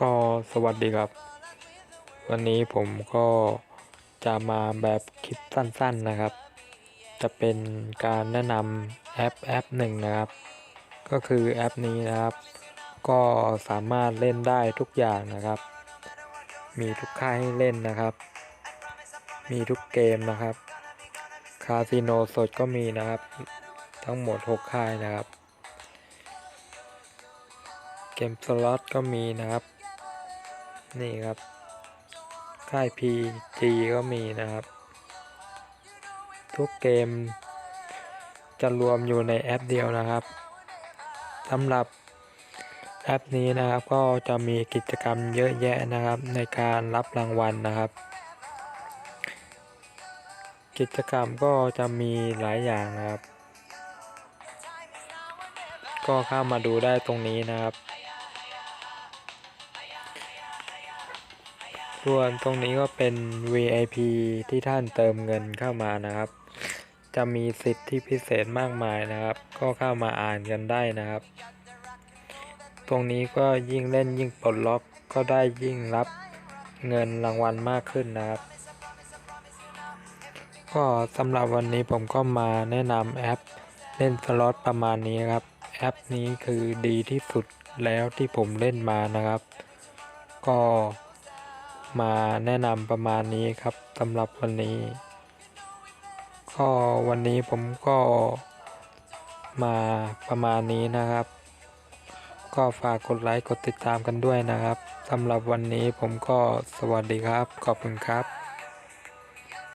ก็สวัสดีครับ วันนี้ผมก็จะมาแบบคลิปสั้นๆนะครับ จะเป็นการแนะนำแอปแอปหนึ่งนะครับ ก็คือแอปนี้นะครับ ก็สามารถเล่นได้ทุกอย่างนะครับ มีทุกค่ายให้เล่นนะครับ มีทุกเกมนะครับคาสิโนสดก็มีนะครับ ทั้งหมด 6 ค่ายนะครับ เกมสล็อตก็มีนะครับ นี่ครับค่าย PG ก็มีนะครับ ทุกเกมจะรวมอยู่ในแอปเดียวนะครับสำหรับแอปนี้นะครับก็จะมีกิจกรรมเยอะแยะนะครับในการรับรางวัลนะครับ กิจกรรมก็จะมีหลายอย่างนะครับ ก็เข้ามาดูได้ตรงนี้นะครับ ส่วนตรงนี้ก็เป็น VIP ที่ท่านเติมเงินเข้ามานะครับ จะมีสิทธิ์ที่พิเศษมากมายนะครับ ก็เข้ามาอ่านกันได้นะครับ ตรงนี้ก็ยิ่งเล่นยิ่งปลดล็อกก็ได้ยิ่งรับเงินรางวัลมากขึ้นนะครับ ก็สำหรับวันนี้ผมก็มาแนะนำแอปเล่นสล็อตประมาณนี้ครับ แอปนี้คือดีที่สุดแล้วที่ผมเล่นมานะครับ ก็ มาแนะนำประมาณนี้ครับสำหรับวันนี้ ก็วันนี้ผมก็มาประมาณนี้นะครับ ก็ฝากกดไลค์กดติดตามกันด้วยนะครับสำหรับวันนี้ผมก็สวัสดีครับ ขอบคุณครับ